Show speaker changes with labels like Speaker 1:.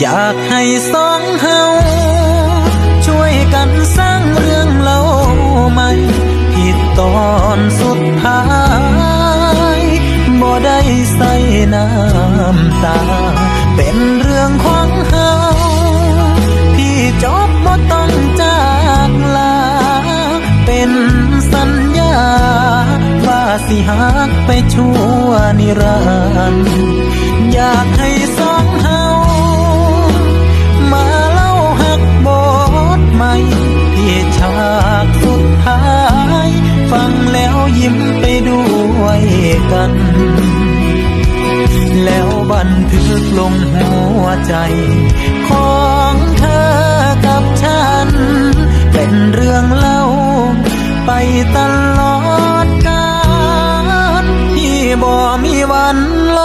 Speaker 1: อยากให้สองเฮาช่วยกันสร้างเรื่องเล่าใหม่ผิดตอนสุดท้ายบ่ได้ใส่น้ำตา เป็นเรื่องของเฮาที่จบบ่ต้องจากลา เป็นสัญญา ว่าสิหักไปชั่วนิรันดร์อยากให้สองเฮา ยิ้มไปด้วยกัน แล้วบันทึกลงหัวใจ ของเธอกับฉัน เป็นเรื่องเล่า ไปตลอดกาลที่บ่มีวันล